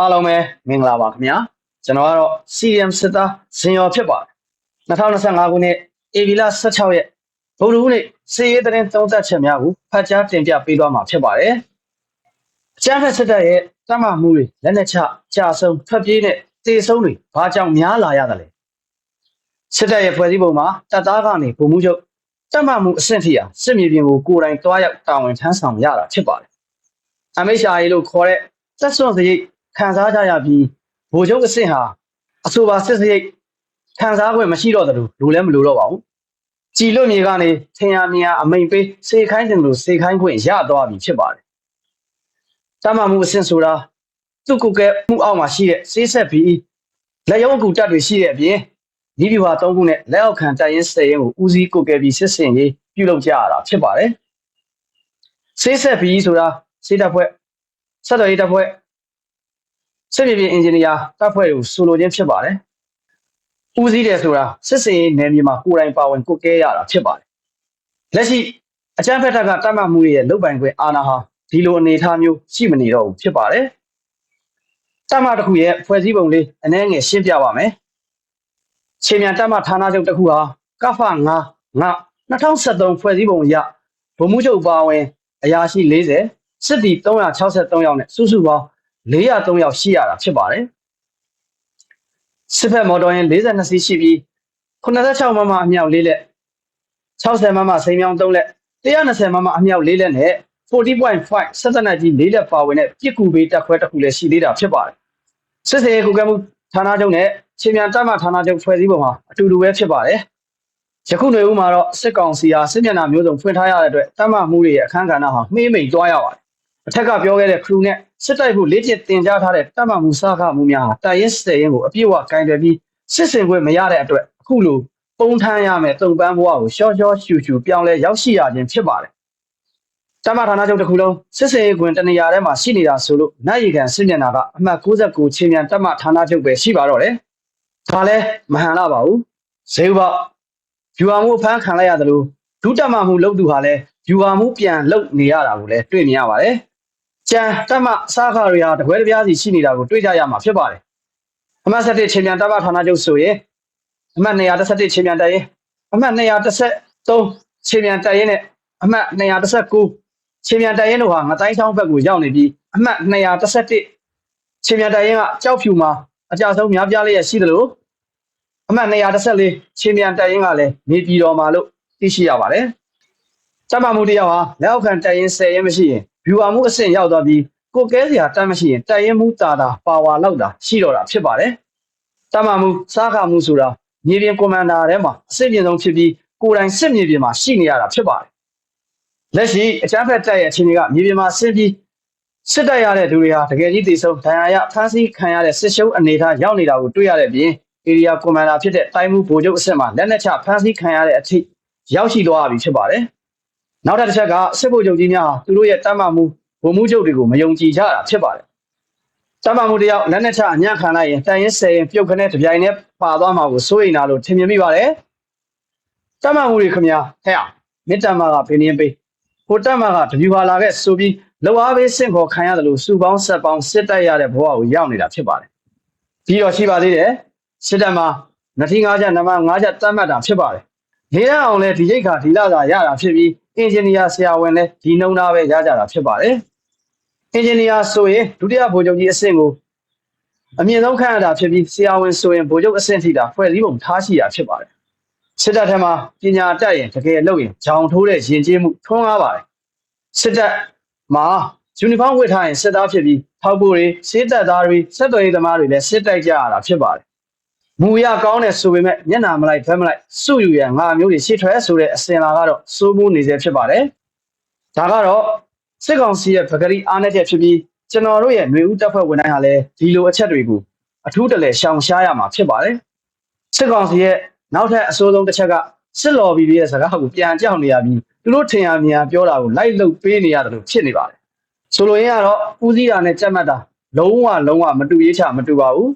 အားလုံးပဲမင်္ဂလာပါခင်ဗျာကျွန်တော်ကတော့ CDM စစ်သားဇင်ရော်ဖြစ်ပါတယ်2025ခုနှစ်ဧပြီလ16ရက်ဗုဒ္ဓဟူးနေ့စီရေးတဲ့သုံးသက်ချက်များကိုဖတ်ကြားတင်ပြပေးသွားမှာဖြစ်ပါတယ်အကြမ်းဖက်စစ်တပ်ရဲ့တတ်မှတ်မှုတွေလက်နက်ချကြာဆုံးဖက်ပြေးနဲ့တေဆုံးတွေဘာကြောင့်များလာရသလဲစစ်တပ်ရဲ့ဖွဲ့စည်းပုံမှာတပ်သားကနေဗိုလ်မှူးချုပ်တတ်မှတ်မှုအဆင့်ထိဟာစစ်မြေပြင်ကိုကိုယ်တိုင်တွားရောက်တာဝန်ထမ်းဆောင်ရတာဖြစ်ပါတယ် MHRA လို့ခေါ်တဲ့သက်စွန့်စရိတ် ခံစားကြရပြီးဗိုလ်ချုပ်အဆင့်ဟာအဆိုပါစစ်စရိတ်ခံစား권မရှိတော့တယ်လို့လူလည်းမလိုတော့ပါဘူးကြည်လွတ်မြေကနေထင်ရမြင်ရအမိန်ပေးစေခိုင်းတယ်လို့စေခိုင်းခွင့်ရသွားပြီဖြစ်ပါတယ်တမမှုအဆင့်ဆိုတာသူ့ကုကဲမှုအောက်မှာရှိတဲ့စေးဆက်ပြီးလက်ရုံးအကူတက်တွေရှိတဲ့အပြင်ဒီဗျူဟာ၃ခုနဲ့လက်အောက်ခံတိုင်ရင်စတဲ့ရင်ကိုဦးစီးကုကဲပြီးစစ်စင်ရေးပြုလုပ်ကြရတာဖြစ်ပါတယ်စေးဆက်ပြီးဆိုတာစေးတပ်ဖွဲ့ဆက်တော်ရေးတပ်ဖွဲ့ စစ်မြေပြင်အင်ဂျင်နီယာတပ်ဖွဲ့ကိုဆိုလိုခြင်းဖြစ်ပါတယ်။ဦးစီးတယ်ဆိုတာစစ်စင်ရေးနယ်မြေမှာကိုယ်တိုင်ပါဝင်ကုတ်ကဲရတာဖြစ်ပါတယ်။လက်ရှိအကြမ်းဖက်တပ်ကတပ်မမှုတွေရဲ့လုတ်ပိုင်ခွင့်အာဏာဟာဒီလိုအနေအထားမျိုးရှိမနေတော့ဘူးဖြစ်ပါတယ်။တပ်မတစ်ခုရဲ့ဖွဲ့စည်းပုံလေးအနည်းငယ်ရှင်းပြပါမယ်။ခြေမြန်တပ်မဌာနချုပ်တစ်ခုဟာကဖ9 9 2013ဖွဲ့စည်းပုံအရဗိုလ်မှူးချုပ်ပါဝင်အရာရှိ40စစ်သည်363ယောက်နဲ့စုစုပေါင်း 403ယောက်ရှိရတာဖြစ်ပါတယ်စစ်ဖက်မော်တော်ယာဉ်42စီးရှိပြီး86မမအမြောက်4လက်60မမစိန်မြောင်း3လက်120မမအမြောက်4လက်နဲ့40.5စက်တနက်ကြီး4လက်ပါဝင်တဲ့ပြစ်ကူဘေးတက်ခွဲတစ်ခုလည်းရှိသေးတာဖြစ်ပါတယ်စစ်စေကုကဲမှုဌာနချုပ်နဲ့ချင်းမြန်တပ်မဌာနချုပ်ဖွဲ့စည်းပုံဟာအတူတူပဲဖြစ်ပါတယ်ယခုຫນွေဦးမှာတော့စစ်ကောင်စီဟာစစ်မျက်နှာမျိုးစုံဖွင့်ထားရတဲ့အတွက်တပ်မမှုတွေရဲ့အခန်းကဏ္ဍဟာမှေးမိန်သွားရပါတယ် အထက်ကပြောခဲ့တဲ့ခရူနဲ့စစ်တိုက်ဖို့လေ့ကျင့်တင်ကြားထားတဲ့တပ်မမှုစားခမှုများဟာတိုင်ရင်စတဲ့ရင်ကိုအပြည့်အဝကင်တယ်ပြီးစစ်စင်ခွင့်မရတဲ့အတွက်အခုလိုပုံထမ်းရမယ်တုံပန်းဘဝကိုရှော့ရှော့ရှူရှူပြောင်းလဲရောက်ရှိရခြင်းဖြစ်ပါတယ်။တမဌာနချုပ်တစ်ခုလုံးစစ်စင်ခွင့်တနေရာထဲမှာရှိနေတာဆိုလို့နိုင်ရီကန်စစ်မျက်နှာကအမှတ်69ချင်းမြန်တမဌာနချုပ်ပဲရှိပါတော့တယ်။ဒါလည်းမဟန်လာပါဘူး။ဇေဘယူဟာမှုဖမ်းခံလိုက်ရတယ်လို့ဒုတက်မှမှုလုပ်သူဟာလည်းယူဟာမှုပြန်လုပ်နေရတာကိုလည်းတွေ့မြင်ရပါတယ်။ ကျန်တက်မစားခါတွေဟာတကွဲတပြားစီရှိနေတာကိုတွေ့ကြရမှာဖြစ်ပါတယ်အမှတ်7ချင်းမြန်တပ်မဌာနချုပ်ဆိုရင်အမှတ်217ချင်းမြန်တပ်ရင်အမှတ်213ချင်းမြန်တပ်ရင်နဲ့အမှတ်219ချင်းမြန်တပ်ရင်တို့ဟာငတိုင်းချောင်းဘက်ကိုရောက်နေပြီးအမှတ်217ချင်းမြန်တပ်ရင်ကကြောက်ဖြူမှာအကြဆုံးများပြားလေးရရှိတယ်လို့အမှတ်214ချင်းမြန်တပ်ရင်ကလည်းနေပြည်တော်မှာလို့သိရှိရပါတယ်။စမမှုတရားဟာလက်အောက်ခံတပ်ရင်10ရင်မရှိရင် ဗျူဟာမှုအဆင့်ရောက်သွားပြီးကိုကဲစရာတတ်မရှိရင်တိုက်ရင်မှုတာတာပါဝါလောက်တာရှိတော့တာဖြစ်ပါတယ်။တမမှုစားခါမှုဆိုတာမြေပြင်ကွန်မန်ဒါထဲမှာအဆင့်ပြင်ဆုံးဖြစ်ပြီးကိုယ်တိုင်စစ်မြေပြင်မှာရှိနေရတာဖြစ်ပါတယ်။လက်ရှိအကြမ်းဖက်တပ်ရဲ့အခြေအနေကမြေပြင်မှာဆင်းပြီးစစ်တပ်ရတဲ့လူတွေဟာတကယ်ကြီးတည်ဆုံးဒဏ်ရာရဖမ်းဆီးခံရတဲ့စစ်ရှုံးအနေထားရောက်နေတာကိုတွေ့ရတဲ့ပြင် area commander ဖြစ်တဲ့တိုင်းမှုဗိုလ်ချုပ်အဆင့်မှာလက်နက်ချဖမ်းဆီးခံရတဲ့အထိရောက်ရှိသွားပြီဖြစ်ပါတယ်။ နောက်တစ်ချက်ကစစ်ဗိုလ်ချုပ်ကြီးများသူတို့ရဲ့တမ်းမာမှုဗိုလ်မှူးချုပ်တွေကိုမယုံကြည်ကြတာဖြစ်ပါတယ်တမ်းမာမှုတယောက်လက်နက်ချအညံ့ခံလိုက်ရင်တန်ရင်ဆယ်ရင်ပြုတ်ခနဲ့တပြိုင်နဲ့ပါသွားမှာကိုစိုးရိမ်တာလို့ထင်မြင်မိပါတယ်တမ်းမာမှုတွေခင်ဗျာဟဲ့အောင်မစ်တမ်းမာကဘင်းင်းပေးဟိုတမ်းမာကတပြူဟာလာခဲ့ဆိုပြီးလောအားပေးစင့်ခေါ်ခံရတယ်လို့စူပေါင်းဆက်ပေါင်းစစ်တိုက်ရတဲ့ဘဝကိုရောက်နေတာဖြစ်ပါတယ်ပြီးတော့ရှိပါသေးတယ်စစ်တပ်မှာနတိ၅ချက်နမ၅ချက်တတ်မှတ်တာဖြစ်ပါတယ်နေရအောင်လဲဒီရိတ်ခါဒီလာသာရတာဖြစ်ပြီး အင်ဂျင်နီယာဆရာဝန်လည်းဒီနှုံသားပဲရကြတာဖြစ်ပါတယ်အင်ဂျင်နီယာဆိုရင်ဒုတိယဗိုလ်ချုပ်ကြီးအဆင့်ကိုအမြင့်ဆုံးခန့်ရတာဖြစ်ပြီးဆရာဝန်ဆိုရင်ဗိုလ်ချုပ်အဆင့်ထိတာဖွဲ့စည်းပုံထားရှိတာဖြစ်ပါတယ်စစ်တပ်ထက်မှာပညာတတ်ရင်တကယ်လုပ်ရင်ဂျောင်ထိုးတဲ့ယဉ်ကျေးမှုထွန်းကားပါတယ်စစ်တပ်မှာယူနီဖောင်းဝတ်ထားရင်စစ်သားဖြစ်ပြီးထောက်ပို့တွေစစ်တပ်သားတွေဆက်သွယ်ရေးသမားတွေလည်းစစ်တိုက်ကြရတာဖြစ်ပါတယ် မူရကောင်းတယ်ဆိုပေမဲ့မျက်နာမလိုက်ဖက်မလိုက်စုယူရငါမျိုးတွေရှေ့ထွက်ဆိုတဲ့အစင်လာကတော့စိုးမိုးနေစေဖြစ်ပါတယ်ဒါကတော့စစ်ကောင်စီရဲ့ပဂရီအားနဲ့ချက်ဖြစ်ပြီးကျွန်တော်တို့ရဲ့ຫນွေဦးတပ်ဖွဲ့ဝင်တိုင်းဟာလည်းဒီလိုအချက်တွေကိုအထူးတလဲရှောင်ရှားရမှာဖြစ်ပါတယ်စစ်ကောင်စီရဲ့နောက်ထပ်အဆိုးဆုံးတစ်ချက်ကစစ်လော်ဘီရဲ့စကားကိုပြန်ကြောက်နေရပြီးသူတို့ထင်ရမြင်ပြောတာကိုလိုက်လုပေးနေရတယ်လို့ဖြစ်နေပါတယ်ဆိုလိုရင်းကတော့ဦးစီးတာနဲ့ကြက်မှတ်တာလုံးဝလုံးဝမတူရေးချမတူပါဘူး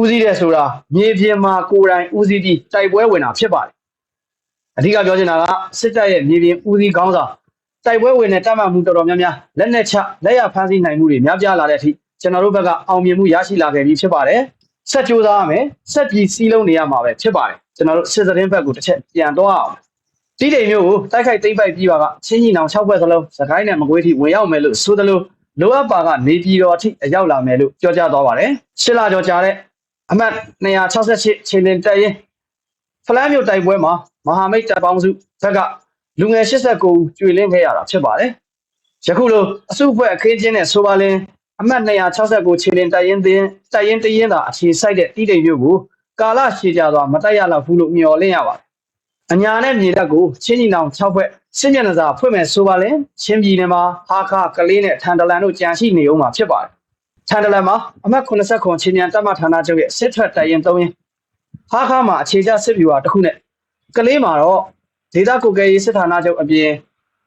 ဦးစီးတယ်ဆိုတာမြေပြင်မှာကိုယ်တိုင်ဦးစီးပြီးတိုက်ပွဲဝင်တာဖြစ်ပါတယ်အဓိကပြောချင်တာကစစ်တပ်ရဲ့မြေပြင်ဦးစီးခေါင်းဆောင်တိုက်ပွဲဝင်တဲ့တပ်မှမှုတော်တော်များများလက်နက်ချလက်ရဖမ်းဆီးနိုင်မှုတွေများပြားလာတဲ့အထိကျွန်တော်တို့ဘက်ကအောင်မြင်မှုရရှိလာခဲ့ပြီဖြစ်ပါတယ်ဆက်ကြိုးစားရမယ်ဆက်ပြီးစီးလုံးနေရမှာပဲဖြစ်ပါတယ်ကျွန်တော်တို့စစ်သတင်းဘက်ကိုတစ်ချက်ပြန်တော့အောင်တိတိမ်မျိုးကိုတိုက်ခိုက်သိမ့်ပိုက်ပြီးပါကချင်းကြီးနောင်6ဘက်စလုံးစကိုင်းနဲ့မကွေးထိဝင်ရောက်မယ်လို့ဆိုသလိုလိုအပ်ပါကနေပြည်တော်အထိအရောက်လာမယ်လို့ပြောကြားသွားပါတယ်ရှစ်လကျော်ကြာတဲ့ အမှတ်268ခြေလင်တက်ရင်ဖလန်းမြို့တိုက်ပွဲမှာမဟာမိတ်တပ်ပေါင်းစုဘက်ကလူငယ်89ဦးကျွေလင်းခဲ့ရတာဖြစ်ပါတယ်ယခုလိုအစုအဖွဲ့အခင်းချင်းနဲ့ဆိုပါလင်းအမှတ်269ခြေလင်တိုက်ရင်တင်တိုက်ရင်တရင်သာအခြေစိုက်တဲ့တိတိမ်မြို့ကိုကာလရှည်ကြာစွာမတိုက်ရတော့ဘူးလို့မျှော်လင့်ရပါတယ်အညာနဲ့မြေလက်ကိုချင်းကြီးနောင်6ဘက်စစ်မျက်နှာစာဖွင့်မဲ့ဆိုပါလင်းချင်းပြည်နယ်မှာဟာခါကလေးနဲ့ထန်တလန်တို့ကြံရှိနေအောင်မှာဖြစ်ပါတယ် ထန်တလန်မှာအမှတ်89ချင်းမြန်တပ်မဌာနချုပ်ရဲ့စစ်ထွက်တိုက်ရင်3ရင်ဟာခါမှာအခြေချစစ်ဗျူဟာတစ်ခုနဲ့ကလေးမှာတော့ဒေသကိုကယ်ရေးစစ်ဌာနချုပ်အပြင်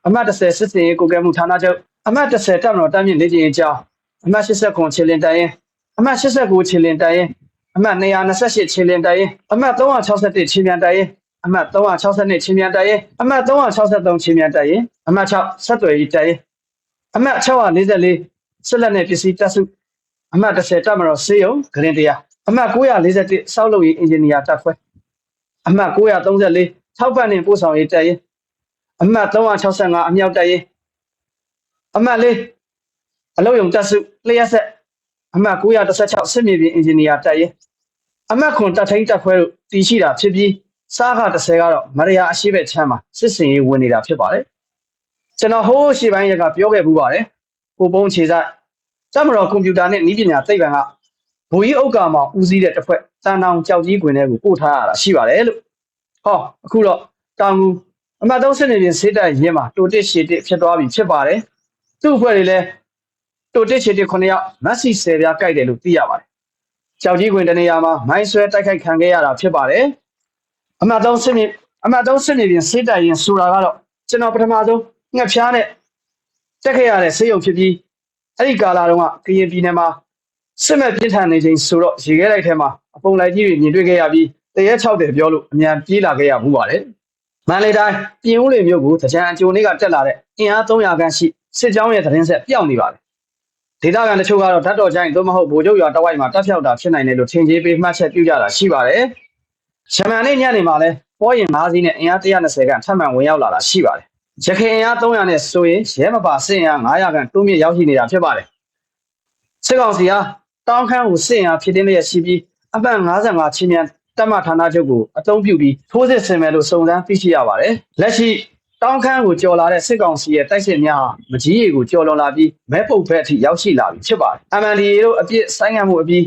အမှတ်10စစ်စင်ရေးကိုကယ်မှုဌာနချုပ်အမှတ်10တပ်မတော်တပ်မြင့်နေကျင်အကြောင်းအမှတ်89ခြေလင်တိုင်ရင်အမှတ်89ခြေလင်တိုင်ရင်အမှတ်228ခြေလင်တိုင်ရင်အမှတ်361ခြေမြန်တိုင်ရင်အမှတ်362ခြေမြန်တိုင်ရင်အမှတ်363ခြေမြန်တိုင်ရင်အမှတ်6ဆက်သွယ်ရေးတိုင်ရင်အမှတ်644ဆက်လက်နဲ့ပစ္စည်းတပ်စု အမှတ်10တပ်မတော်စေယုံဂရင်တရားအမှတ်941စောက်လုပ်ရေးအင်ဂျင်နီယာတပ်ဖွဲ့အမှတ်934ထောက်ပံ့နေပို့ဆောင်ရေးတိုင်ရင်အမှတ်365အမြောက်တိုင်ရင်အမှတ်4အလုပ်ယုံတပ်စုလျှက်ဆက်အမှတ်916စစ်မြေပြင်အင်ဂျင်နီယာတပ်ရင်အမှတ်ခွန်တပ်ထိန်တပ်ဖွဲ့တို့တည်ရှိတာဖြစ်ပြီးစားခ30ကတော့မရယာအရှိဘက်ချမ်းမှာစစ်စင်ရေးဝင်နေတာဖြစ်ပါတယ်ကျွန်တော်ဟိုးရှေ့ပိုင်းရက်ကပြောခဲ့ပူပါတယ်ကိုပုံးခြေဆိုင် တမတော်ကွန်ပျူတာနဲ့နည်းပညာသိပ္ပံကဘူကြီးဥက္ကာမောင်ဦးစီးတဲ့တစ်ဖွဲ့တန်တောင်ကြောက်ကြီးခွင်ထဲကိုပို့ထားရတာရှိပါတယ်လို့ဟောအခုတော့တောင်ကူအမှတ်3စစ်နေပြင်စေးတက်ရင်းမှာတိုတစ်ရှည်တစ်ဖြစ်သွားပြီဖြစ်ပါတယ်သူ့အဖွဲ့တွေလည်းတိုတစ်ရှည်တစ်9ယောက်မက်ဆီ10ပြားကြိုက်တယ်လို့သိရပါတယ်ကြောက်ကြီးခွင်တနေရာမှာမိုင်းဆွဲတိုက်ခိုက်ခံခဲ့ရတာဖြစ်ပါတယ်အမှတ်3စစ်နေအမှတ်3စစ်နေပြင်စေးတက်ရင်ဆိုတာကတော့ကျွန်တော်ပထမဆုံးငှက်ဖျားနဲ့တက်ခဲ့ရတဲ့ဆေးရုံဖြစ်ပြီး အဲ့ဒီကာလာတုန်းကကရင်ပြည်နယ်မှာစစ်မဲ့ပြင်းထန်နေချိန်ဆိုတော့ရေခဲလိုက်ထဲမှာအပုံလိုက်ကြီးတွေမြင်တွေ့ခဲ့ရပြီးတရဲ6တယ်ပြောလို့အမြန်ပြေးလာခဲ့ရမှုပါတယ်မန္တလေးတိုင်းပြင်ဦးလေမြို့ကိုတကြံအကျိုးနေ့ကတက်လာတဲ့အင်အား300ခန့်ရှိစစ်ကြောင်းရဲ့သတင်းဆက်ပျောက်နေပါတယ်ဒေသခံတချို့ကတော့ဓာတ်တော်ချိုင်းသို့မဟုတ်ဗိုလ်ချုပ်ရွာတဝိုက်မှာတက်ဖြောက်တာဖြစ်နိုင်တယ်လို့ထင်ကြေးပေးမှတ်ချက်ပြုကြတာရှိပါတယ်။ဂျမန်နေ့ညနေမှာလဲပေါ်ရင်၅စီးနဲ့အင်အား120ခန့်ထပ်မံဝင်ရောက်လာတာရှိပါတယ်။ ရခိုင်အင်အား300နဲ့ဆိုရင်ရဲမပါစစ်အင်အား900ခန့်တိုးမြင့်ရောက်ရှိနေတာဖြစ်ပါတယ်။စစ်ကောင်စီဟာတောင်းခန်းကိုစစ်အင်အားဖြစ်တင်းလျက်ရှိပြီးအမှတ်55ချင်းမြန်တပ်မဌာနချုပ်ကိုအသုံးပြုပြီးထိုးစစ်ဆင်မယ်လို့စုံစမ်းသိရှိရပါတယ်။လက်ရှိတောင်းခန်းကိုကျော်လာတဲ့စစ်ကောင်စီရဲ့တိုက်စစ်များဟာမကြီးရီကိုကျော်လွန်လာပြီးမဲပုတ်ဘက်အထိရောက်ရှိလာပြီဖြစ်ပါတယ်။ MNDAA တို့အပြစ်ဆိုင်ငံမှုအပြီး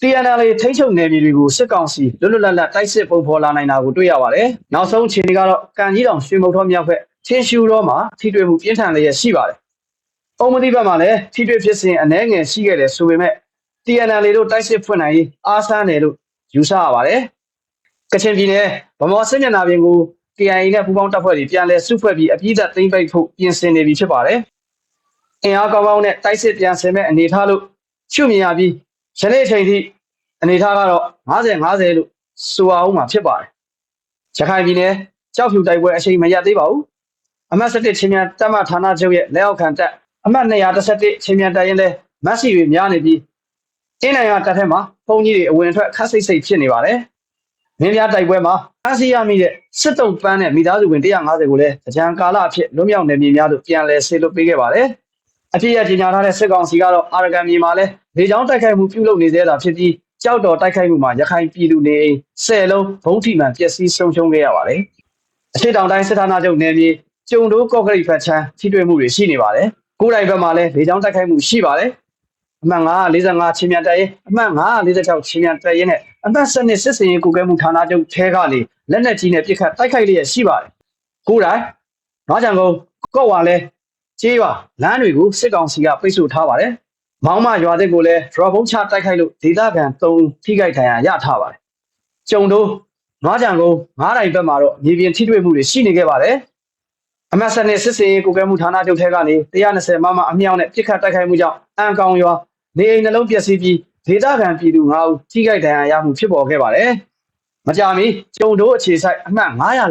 TNL ထိန်းချုပ်နယ်မြေတွေကိုစစ်ကောင်စီလွတ်လွတ်လပ်လပ်တိုက်စစ်ပုံဖော်လာနိုင်တာကိုတွေ့ရပါတယ်။နောက်ဆုံးအခြေအနေကတော့ကန်ကြီးတောင်ရွှေမုတ်ထောမြောက်ဘက် ချင်းရှူတော့မှာထိတွေ့မှုပြင်းထန်လျက်ရှိပါတယ်။အုံမတိဘက်မှာလည်းထိတွေ့ဖြစ်စဉ်အနည်းငယ်ရှိခဲ့တယ်ဆိုပေမဲ့ TNL တို့တိုက်စစ်ဖွင့်နိုင်ရေးအားဆန်းတယ်လို့ယူဆရပါတယ်။ကချင်ပြည်နယ်ဗမော်စစ်မျက်နှာပြင်ကို KIA နဲ့ပူးပေါင်းတပ်ဖွဲ့တွေပြန်လည်စုဖွဲ့ပြီးအပြည့်အစုံသိမ်းပိုက်ဖို့ပြင်ဆင်နေပြီဖြစ်ပါတယ်။အင်အားကောင်းကောင်းနဲ့တိုက်စစ်ပြန်ဆင်မဲ့အနေထားလို့ရှုမြင်ရပြီးယနေ့အချိန်ထိအနေထားကတော့50 50လို့ဆိုအောင်မှာဖြစ်ပါတယ်။ရခိုင်ပြည်နယ်ကြောက်ဖြူတိုက်ပွဲအချိန်မရသေးပါဘူး။ အမှတ်7ချင်းမြန်တပ်မဌာနချုပ်ရဲ့လက်အောက်ခံတပ်အမှတ်211ချင်းမြန်တပ်ရင်လည်းမက်ဆီတွေများနေပြီးအင်းနိုင်ငံတပ်ထဲမှာပုံကြီးတွေအဝင်အထွက်ခက်စိတ်စိတ်ဖြစ်နေပါတယ်။မင်းများတိုက်ပွဲမှာအဆီရမိတဲ့စစ်တုံးပန်းနဲ့မိသားစုဝင်150ကိုလည်းကြံကာလအဖြစ်လွတ်မြောက်နေမြေများတို့ပြန်လည်ဆေးလွတ်ပေးခဲ့ပါတယ်။အပြည့်အကြီးညာထားတဲ့စစ်ကောင်စီကတော့အာရဂန်မြေမှာလည်းလေကြောင်းတိုက်ခိုက်မှုပြုလုပ်နေသေးတာဖြစ်ပြီးကြောက်တော်တိုက်ခိုက်မှုမှာရခိုင်ပြည်သူနေအိမ်10လုံးဘုံထိမှန်ပျက်စီးဆုံးရှုံးခဲ့ရပါတယ်။အရှိတောင်တိုင်းစစ်ဌာနချုပ်နယ်မြေ ကျုံတိုးကော့ကရိတ်ဖက်ချမ်းထိတွေ့မှုတွေရှိနေပါတယ်။ကိုယ်တိုင်ဘက်မှာလည်းလေကြောင်းတိုက်ခိုက်မှုရှိပါတယ်။အမှတ်945ချင်းမြန်တပ်ရင်အမှတ်946ချင်းမြန်တပ်ရင်နဲ့အမှတ်7နှစ်စစ်စင်ရေးကိုကဲမှုဌာနချုပ်ထဲကနေလက်နက်ကြီးနဲ့ပစ်ခတ်တိုက်ခိုက်လျက်ရှိပါတယ်။ကိုယ်တိုင်ငါးကြံကုန်ကော့ဝါလဲကျေးရွာလမ်းတွေကိုစစ်ကောင်စီကပိတ်ဆို့ထားပါတယ်။မောင်းမရွာတဲ့ကိုလည်း drop ဘုံချတိုက်ခိုက်လို့ဒေသခံ3ဦးထိခိုက်ဒဏ်ရာရထားပါတယ်။ကျုံတို့ငါးကြံကုန်ငါးတိုင်ဘက်မှာတော့မြေပြင်ထိတွေ့မှုတွေရှိနေခဲ့ပါတယ်။ အမတ်စနစ်စစ်စေးကိုကဲမှုဌာနချုပ်ထဲကနေ120မမအမြောက်နဲ့ပြစ်ခတ်တိုက်ခိုက်မှုကြောင့်အန်ကောင်ရွာနေအိမ်နှလုံးပျက်စီးပြီးဒေသခံပြည်သူ9ဦးထိခိုက်ဒဏ်ရာရမှုဖြစ်ပေါ်ခဲ့ပါတယ်။မကြမီကျုံတို့အခြေဆိုင်အမှတ်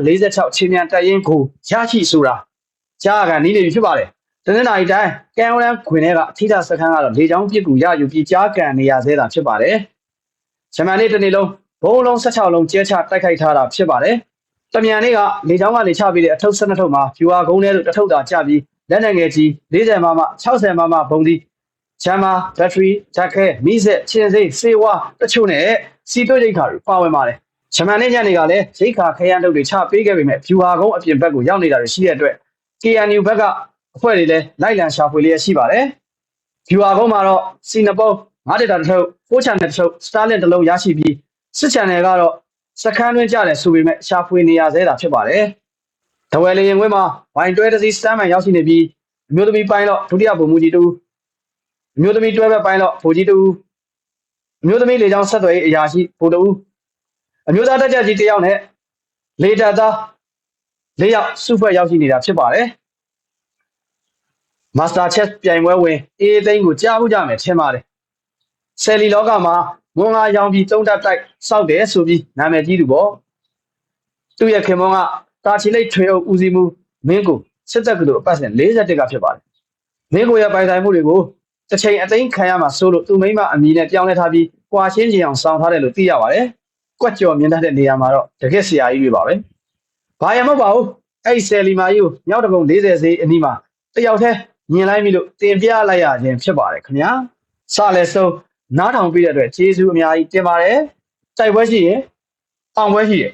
946ချင်းမြန်တပ်ရင်းကိုရရှိဆိုတာကြားကန်နီးနေပြီဖြစ်ပါတယ်တနင်္လာရီတိုင်းကံဝရန်ခွင်ထဲကအထိထစခန်းကတော့လေချောင်းပစ်ကူရယူပြီးကြားကန်နေရသေးတာဖြစ်ပါတယ်။ဂျမန်နေ့တစ်နေ့လုံးဘုံလုံး16လုံးကျဲချတိုက်ခိုက်ထားတာဖြစ်ပါတယ်။ တမြန်နေ့ကလေချောင်းကနေချပြီးတဲ့အထုပ်12ထုပ်မှာဖြူဟာကုန်းထဲသို့တစ်ထုပ်သာကျပြီးလက်နက်ငယ်ကြီး40မမ60မမဘုံဒီဂျမ်မာဘက်ထရီဂျက်ခဲမီးစက်ချင်းစိစေဝါတချို့နဲ့စီတွိတ်ရိတ်ခါတွေပါဝင်ပါတယ်။ဂျမန်နေ့ညနေကလည်းရိတ်ခါခဲရန်တုပ်တွေချပေးခဲ့ပေမဲ့ဖြူဟာကုန်းအပြင်ဘက်ကိုရောက်နေတာတွေရှိတဲ့အတွက် KNU ဘက်ကအဖွဲ့တွေလည်းလိုက်လံရှာဖွေလျက်ရှိပါတယ်။ viewer ကုန်းမှာတော့စီနပုံ9တက်တာတစ်ထုပ်4 channel တစ်ထုပ် Starlink တစ်လုံးရရှိပြီးစစ် channel ကတော့ စခန်းတွင်းကြတယ်ဆိုပေမဲ့ရှာဖွေနေရသေးတာဖြစ်ပါတယ်။တဝယ်လေရင်ခွင်းမှာဝိုင်တွဲတစ်စီးစတမ်းမှန်ရောက်ရှိနေပြီးအမျိုးသမီးပိုင်းတော့ဒုတိယဗိုလ်မှူးကြီးတူအမျိုးသမီးတွဲဘက်ပိုင်းတော့ဗိုလ်ကြီးတူအမျိုးသမီးလေကြောင်းဆက်သွယ်ရေးအရာရှိဗိုလ်တူအမျိုးသားတက်ကြကြီးတစ်ယောက်နဲ့လေတပ်သားလေးယောက်စုဖွဲ့ရောက်ရှိနေတာဖြစ်ပါတယ်။ Master Chess ပြိုင်ပွဲဝင်အေးသိန်းကိုကြားဖို့ကြမယ်ထင်ပါတယ်။ဆယ်လီလောကမှာ မွန်ငါရောင်ပြီးတုံးတက်တိုက်စောက်တယ်ဆိုပြီးနာမည်ကြီးသူပေါ့။သူ့ရဲ့ခင်မွန်ကတာချီလိတ်ထွေအုပ်ဦးစီးမှုမင်းကိုစစ်တပ်ကလို့အပတ်စဉ်41ကဖြစ်ပါတယ်။မင်းကိုရဲ့ပိုင်ဆိုင်မှုတွေကိုတစ်ချိန်အသိမ်းခံရမှာစိုးလို့သူမိမအမည်နဲ့ပြောင်းလဲထားပြီးကွာရှင်းချင်အောင်စောင့်ထားတယ်လို့သိရပါတယ်။ကွက်ကြော်မြင်တတ်တဲ့နေရာမှာတော့တကက်ဆရာကြီးတွေပါပဲ။ဘာရမဟုတ်ပါဘူး။အဲ့ဒီဆယ်လီမာကြီးကိုမြောက်တကုံ40ဈေးအနီးမှာတယောက်တည်းမြင်လိုက်ပြီလို့တင်ပြလိုက်ရခြင်းဖြစ်ပါတယ်ခင်ဗျာစလဲဆုံး နားထောင်ပြီးတဲ့အတွက်ကျေးဇူးအများကြီးတင်ပါတယ်တိုက်ပွဲရှိရင်အောင်ပွဲရှိရင်